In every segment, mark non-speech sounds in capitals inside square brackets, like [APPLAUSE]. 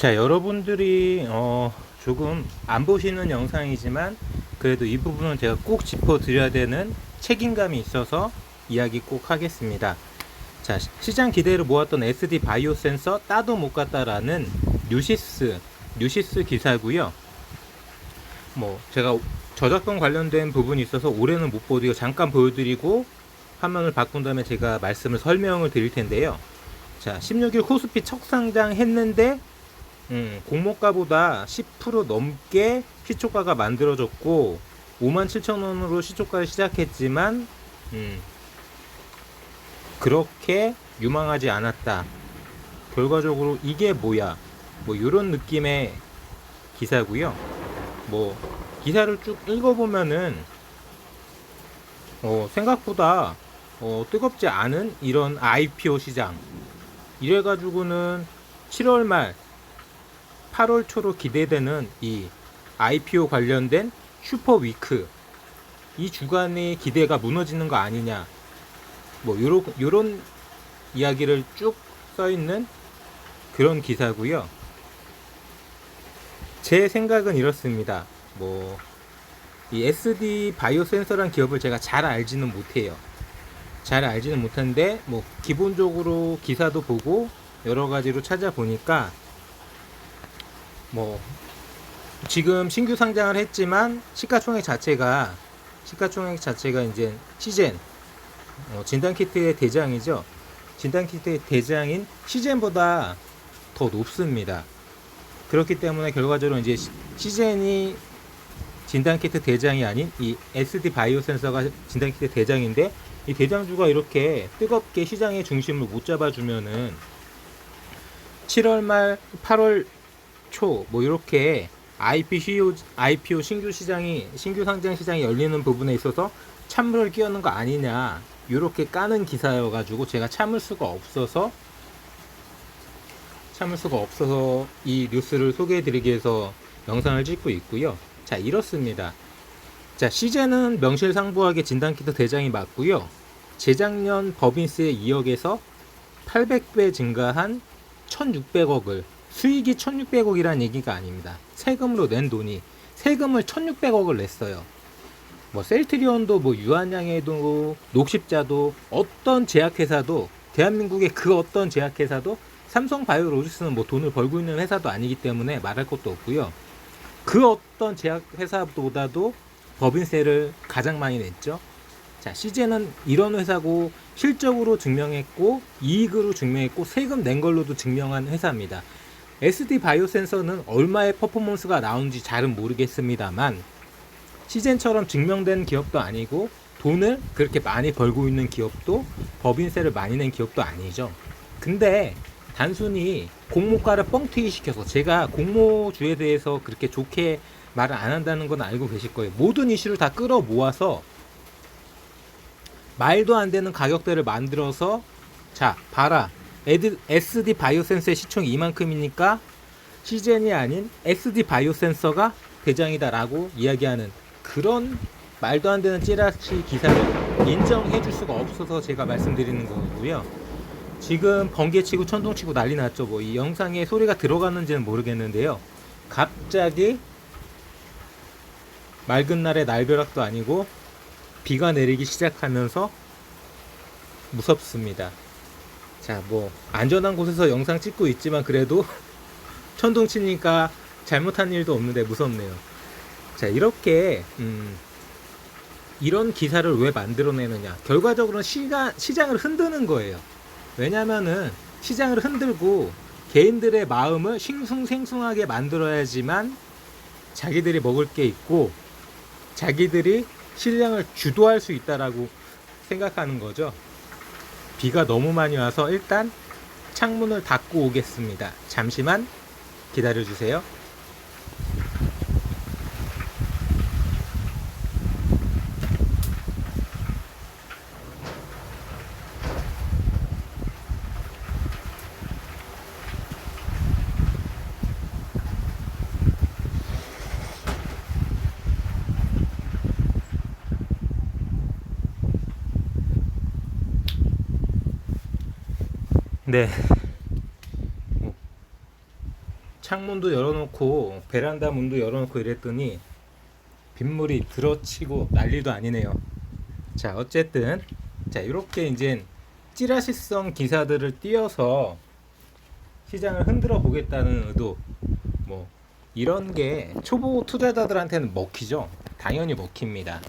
자, 여러분들이 어, 조금 안 보시는 영상이지만 그래도 이 부분은 제가 꼭 짚어 드려야 되는 책임감이 있어서 이야기 꼭 하겠습니다. 자, 시- 시장 기대를 모았던 SD 바이오 센서 따도 못 갔다라는 뉴시스 뉴시스 기사고요. 뭐 제가 저작권 관련된 부분이 있어서 올해는 못 보여드리고 잠깐 보여드리고 화면을 바꾼 다음에 제가 말씀을 설명을 드릴 텐데요. 자, 16일 코스피 첫 상장 했는데 음, 공모가보다 10% 넘게 시초가가 만들어졌고 57,000원으로 시초가를 시작했지만 음, 그렇게 유망하지 않았다. 결과적으로 이게 뭐야? 뭐 이런 느낌의 기사고요. 뭐 기사를 쭉 읽어보면은 어, 생각보다 어, 뜨겁지 않은 이런 IPO 시장 이래가지고는 7월 말 8월 초로 기대되는 이 IPO 관련된 슈퍼 위크 이 주간의 기대가 무너지는 거 아니냐 뭐 요런 요런 이야기를 쭉 써 있는 그런 기사고요. 제 생각은 이렇습니다. 뭐 이 SD 바이오 센서란 기업을 제가 잘 알지는 못해요. 잘 알지는 못하는데 뭐 기본적으로 기사도 보고 여러 가지로 찾아보니까 뭐 지금 신규 상장을 했지만 시가총액 자체가 시가총액 자체가 이제 시젠 어, 진단 키트의 대장이죠. 진단 키트의 대장인 시젠보다 더 높습니다. 그렇기 때문에 결과적으로 이제 시- 시젠이 진단 키트 대장이 아닌 이 SD 바이오 센서가 진단 키트 대장인데 이 대장주가 이렇게 뜨겁게 시장의 중심을 못 잡아주면은 7월 말 8월 초 뭐 이렇게 IPO, IPO 신규 시장이 신규 상장 시장이 열리는 부분에 있어서 찬물을 끼얹는 거 아니냐 이렇게 까는 기사여가지고 제가 참을 수가 없어서 참을 수가 없어서 이 뉴스를 소개해드리기 위해서 영상을 찍고 있고요. 자 이렇습니다. 자 시제는 명실상부하게 진단키트 대장이 맞고요. 재작년 법인세 2억에서 800배 증가한 1,600억을 수익이 1,600억이라는 얘기가 아닙니다. 세금으로 낸 돈이 세금을 1,600억을 냈어요. 뭐 셀트리온도 뭐 유한양에도 녹십자도 어떤 제약회사도 대한민국의 그 어떤 제약회사도 삼성 바이오로직스는 뭐 돈을 벌고 있는 회사도 아니기 때문에 말할 것도 없고요. 그 어떤 제약회사보다도 법인세를 가장 많이 냈죠. 자, CJ는 이런 회사고 실적으로 증명했고 이익으로 증명했고 세금 낸 걸로도 증명한 회사입니다. SD 바이오 센서는 얼마의 퍼포먼스가 나오는지 잘은 모르겠습니다만 시젠처럼 증명된 기업도 아니고 돈을 그렇게 많이 벌고 있는 기업도 법인세를 많이 낸 기업도 아니죠. 근데 단순히 공모가를 뻥튀기 시켜서 제가 공모주에 대해서 그렇게 좋게 말을 안 한다는 건 알고 계실 거예요. 모든 이슈를 다 끌어 모아서 말도 안 되는 가격대를 만들어서 자 봐라 SD 바이오 센서의 시총이 이만큼이니까 시젠이 아닌 SD 바이오 센서가 대장이다라고 이야기하는 그런 말도 안 되는 찌라시 기사를 인정해 줄 수가 없어서 제가 말씀드리는 거고요. 지금 번개치고 천둥치고 난리 났죠. 뭐 이 영상에 소리가 들어갔는지는 모르겠는데요. 갑자기 맑은 날의 날벼락도 아니고 비가 내리기 시작하면서 무섭습니다. 자, 뭐 안전한 곳에서 영상 찍고 있지만 그래도 [LAUGHS] 천둥 치니까 잘못한 일도 없는데 무섭네요. 자, 이렇게 음, 이런 기사를 왜 만들어내느냐? 결과적으로는 시가, 시장을 흔드는 거예요. 왜냐면은 시장을 흔들고 개인들의 마음을 싱숭생숭하게 만들어야지만 자기들이 먹을 게 있고 자기들이 시장을 주도할 수 있다라고 생각하는 거죠. 비가 너무 많이 와서 일단 창문을 닫고 오겠습니다. 잠시만 기다려 주세요. 네. 창문도 열어놓고 베란다 문도 열어놓고 이랬더니 빗물이 들어치고 난리도 아니네요. 자 어쨌든 자 이렇게 이제 찌라시성 기사들을 띄어서 시장을 흔들어 보겠다는 의도 뭐 이런 게 초보 투자자들한테는 먹히죠. 당연히 먹힙니다.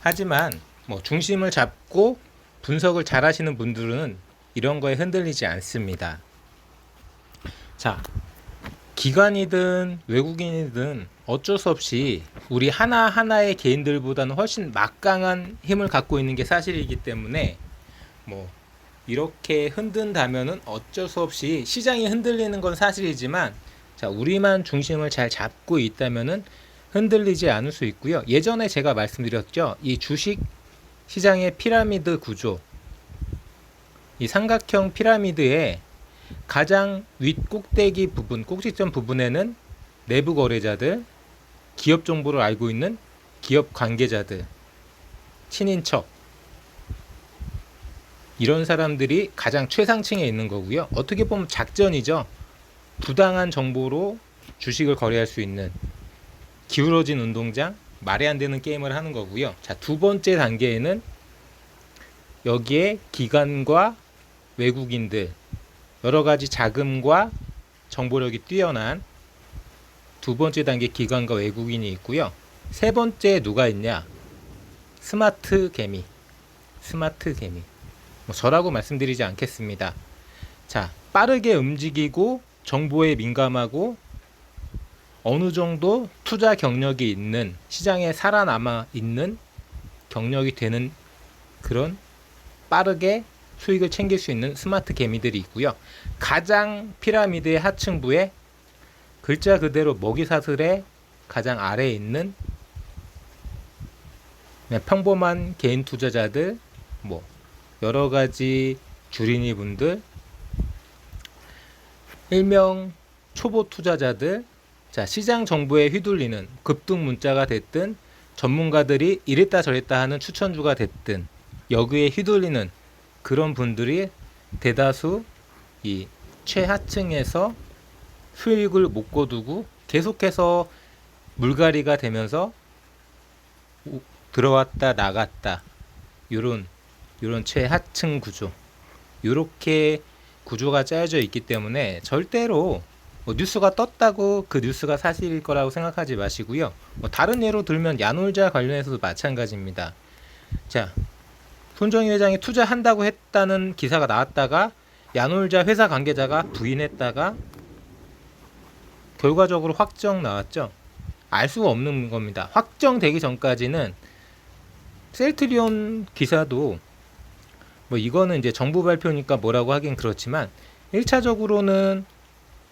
하지만 뭐 중심을 잡고 분석을 잘 하시는 분들은 이런 거에 흔들리지 않습니다. 자, 기관이든 외국인이든 어쩔 수 없이 우리 하나하나의 개인들보다는 훨씬 막강한 힘을 갖고 있는 게 사실이기 때문에 뭐 이렇게 흔든다면은 어쩔 수 없이 시장이 흔들리는 건 사실이지만 자, 우리만 중심을 잘 잡고 있다면은 흔들리지 않을 수 있고요. 예전에 제가 말씀드렸죠. 이 주식 시장의 피라미드 구조. 이 삼각형 피라미드의 가장 윗 꼭대기 부분, 꼭지점 부분에는 내부 거래자들, 기업 정보를 알고 있는 기업 관계자들, 친인척, 이런 사람들이 가장 최상층에 있는 거고요. 어떻게 보면 작전이죠. 부당한 정보로 주식을 거래할 수 있는 기울어진 운동장, 말이 안 되는 게임을 하는 거고요. 자, 두 번째 단계에는 여기에 기관과 외국인들, 여러 가지 자금과 정보력이 뛰어난 두 번째 단계 기관과 외국인이 있고요. 세 번째 누가 있냐? 스마트 개미. 스마트 개미. 뭐 저라고 말씀드리지 않겠습니다. 자, 빠르게 움직이고 정보에 민감하고 어느 정도 투자 경력이 있는 시장에 살아남아 있는 경력이 되는 그런 빠르게 수익을 챙길 수 있는 스마트 개미들이 있고요. 가장 피라미드의 하층부에 글자 그대로 먹이 사슬의 가장 아래에 있는 그냥 평범한 개인 투자자들, 뭐 여러 가지 주린이 분들, 일명 초보 투자자들, 자 시장 정보에 휘둘리는 급등 문자가 됐든 전문가들이 이랬다 저랬다 하는 추천주가 됐든 여기에 휘둘리는 그런 분들이 대다수 이 최하층에서 수익을 못 거두고 계속해서 물갈이가 되면서 우- 들어왔다 나갔다 요런 요런 최하층 구조 요렇게 구조가 짜여져 있기 때문에 절대로 뭐 뉴스가 떴다고 그 뉴스가 사실일 거라고 생각하지 마시고요. 뭐 다른 예로 들면 야놀자 관련해서도 마찬가지입니다. 자, 손정희 회장이 투자한다고 했다는 기사가 나왔다가 야놀자 회사 관계자가 부인했다가 결과적으로 확정 나왔죠. 알 수가 없는 겁니다. 확정되기 전까지는 셀트리온 기사도 뭐 이거는 이제 정부 발표니까 뭐라고 하긴 그렇지만 1차적으로는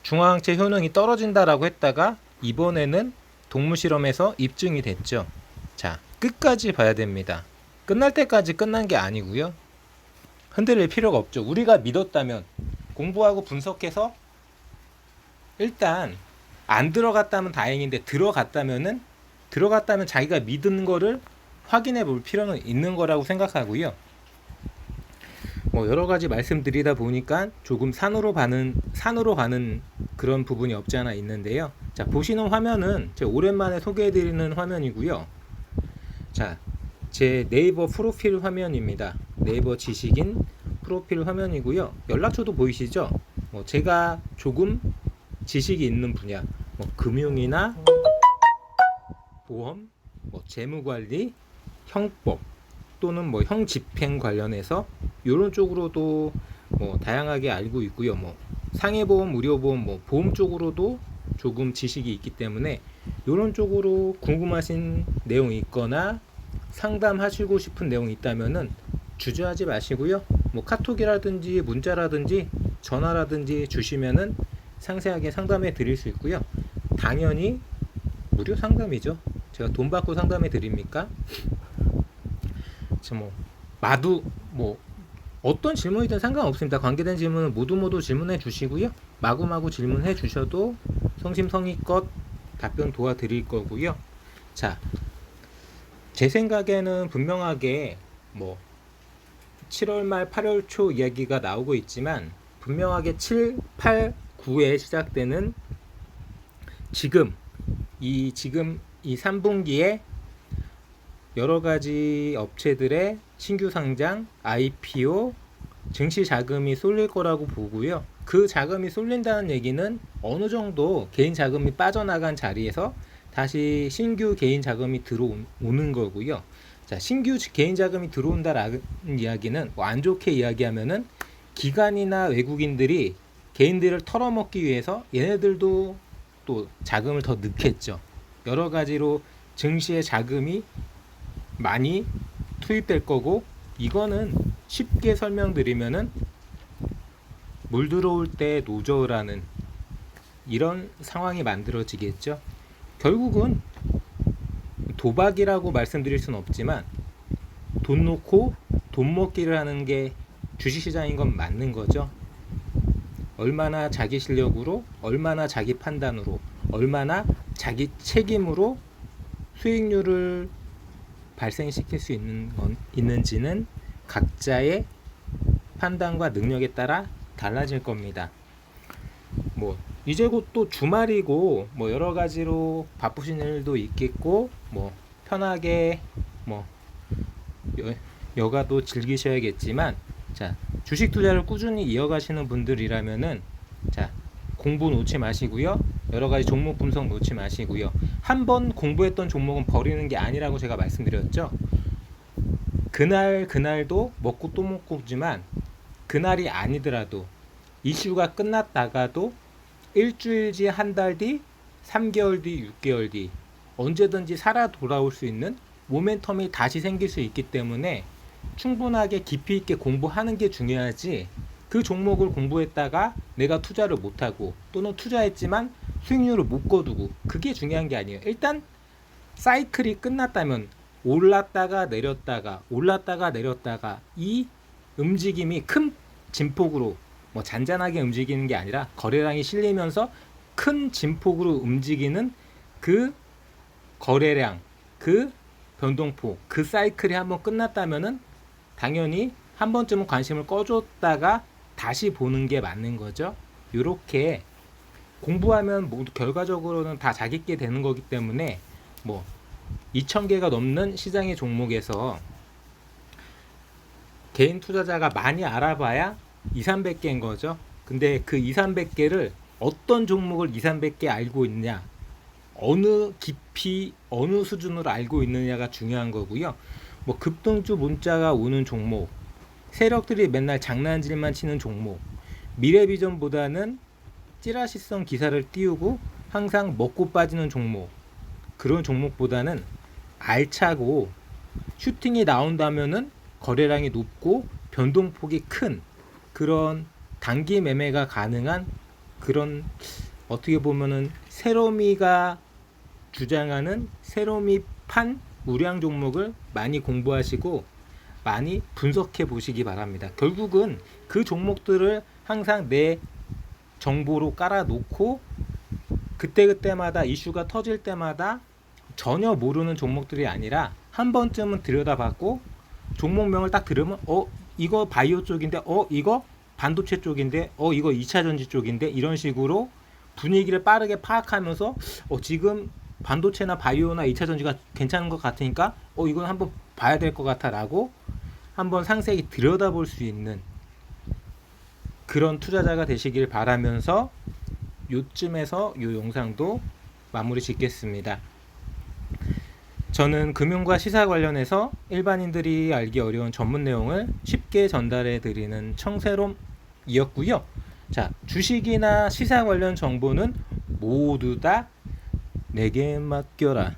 중화항체 효능이 떨어진다라고 했다가 이번에는 동물 실험에서 입증이 됐죠. 자, 끝까지 봐야 됩니다. 끝날 때까지 끝난 게 아니고요. 흔들릴 필요가 없죠. 우리가 믿었다면 공부하고 분석해서 일단 안 들어갔다면 다행인데 들어갔다면은 들어갔다면 자기가 믿은 거를 확인해 볼 필요는 있는 거라고 생각하고요. 뭐 여러 가지 말씀드리다 보니까 조금 산으로 가는 산으로 가는 그런 부분이 없지 않아 있는데요. 자 보시는 화면은 제 오랜만에 소개해 드리는 화면이고요. 자, 제 네이버 프로필 화면입니다. 네이버 지식인 프로필 화면이고요. 연락처도 보이시죠? 뭐 제가 조금 지식이 있는 분야, 뭐 금융이나 보험, 뭐 재무관리, 형법 또는 뭐 형집행 관련해서 이런 쪽으로도 뭐 다양하게 알고 있고요. 뭐 상해보험, 의료보험, 뭐 보험 쪽으로도 조금 지식이 있기 때문에 이런 쪽으로 궁금하신 내용이 있거나 상담하시고 싶은 내용이 있다면은 주저하지 마시고요. 뭐 카톡이라든지 문자라든지 전화라든지 주시면은 상세하게 상담해 드릴 수 있고요. 당연히 무료 상담이죠. 제가 돈 받고 상담해 드립니까? 뭐 마두 뭐 어떤 질문이든 상관없습니다. 관계된 질문은 모두 모두 질문해 주시고요. 마구마구 질문해 주셔도 성심성의껏 답변 도와드릴 거고요. 자, 제 생각에는 분명하게 뭐 7월 말 8월 초 이야기가 나오고 있지만 분명하게 7, 8, 2019에 시작되는 지금 이 지금 이 3분기에 여러 가지 업체들의 신규 상장, IPO, 증시 자금이 쏠릴 거라고 보고요. 그 자금이 쏠린다는 얘기는 어느 정도 개인 자금이 빠져나간 자리에서 다시 신규 개인 자금이 들어오는 거고요. 자, 신규 개인 자금이 들어온다라는 이야기는 뭐 안 좋게 이야기하면은 기관이나 외국인들이 개인들을 털어먹기 위해서 얘네들도 또 자금을 더 넣겠죠. 여러 가지로 증시에 자금이 많이 투입될 거고 이거는 쉽게 설명드리면은 물 들어올 때 노저라는 이런 상황이 만들어지겠죠. 결국은 도박이라고 말씀드릴 수는 없지만 돈 놓고 돈 먹기를 하는 게 주식시장인 건 맞는 거죠. 얼마나 자기 실력으로, 얼마나 자기 판단으로, 얼마나 자기 책임으로 수익률을 발생시킬 수 있는 건 있는지는 각자의 판단과 능력에 따라 달라질 겁니다. 뭐 이제 곧 또 주말이고 뭐 여러 가지로 바쁘신 일도 있겠고 뭐 편하게 뭐 여, 여가도 즐기셔야겠지만 자 주식 투자를 꾸준히 이어가시는 분들이라면은 자 공부 놓지 마시고요. 여러 가지 종목 분석 놓지 마시고요. 한 번 공부했던 종목은 버리는 게 아니라고 제가 말씀드렸죠? 그날 그날도 먹고 또 먹고지만 그날이 아니더라도 이슈가 끝났다가도 일주일 뒤, 한 달 뒤, 3개월 뒤, 6개월 뒤 언제든지 살아 돌아올 수 있는 모멘텀이 다시 생길 수 있기 때문에 충분하게 깊이 있게 공부하는 게 중요하지 그 종목을 공부했다가 내가 투자를 못하고 또는 투자했지만 수익률을 못 거두고 그게 중요한 게 아니에요. 일단 사이클이 끝났다면 올랐다가 내렸다가 올랐다가 내렸다가 이 움직임이 큰 진폭으로 뭐 잔잔하게 움직이는 게 아니라 거래량이 실리면서 큰 진폭으로 움직이는 그 거래량 그 변동폭 그 사이클이 한번 끝났다면은 당연히 한 번쯤은 관심을 꺼줬다가 다시 보는 게 맞는 거죠. 이렇게 공부하면 모두 결과적으로는 다 자기께 되는 거기 때문에 뭐 2,000개가 넘는 시장의 종목에서 개인 투자자가 많이 알아봐야 2, 300개인 거죠. 근데 그 2, 300개를 어떤 종목을 2, 300개 알고 있냐, 어느 깊이, 어느 수준으로 알고 있느냐가 중요한 거고요. 뭐 급등주 문자가 오는 종목, 세력들이 맨날 장난질만 치는 종목, 미래비전보다는 찌라시성 기사를 띄우고 항상 먹고 빠지는 종목, 그런 종목보다는 알차고 슈팅이 나온다면은 거래량이 높고 변동폭이 큰 그런 단기 매매가 가능한 그런 어떻게 보면은 세로미가 주장하는 세로미판 우량 종목을 많이 공부하시고 많이 분석해 보시기 바랍니다. 결국은 그 종목들을 항상 내 정보로 깔아 놓고 그때그때마다 이슈가 터질 때마다 전혀 모르는 종목들이 아니라 한 번쯤은 들여다봤고 종목명을 딱 들으면 어 이거 바이오 쪽인데 어 이거 반도체 쪽인데 어 이거 2차 전지 쪽인데 이런 식으로 분위기를 빠르게 파악하면서 어 지금 반도체나 바이오나 2차 전지가 괜찮은 것 같으니까 어 이건 한번 봐야 될 것 같아라고 한번 상세히 들여다볼 수 있는 그런 투자자가 되시길 바라면서 요쯤에서 요 영상도 마무리 짓겠습니다. 저는 금융과 시사 관련해서 일반인들이 알기 어려운 전문 내용을 쉽게 전달해 드리는 청세롬이었고요. 자, 주식이나 시사 관련 정보는 모두 다 내게 맡겨라.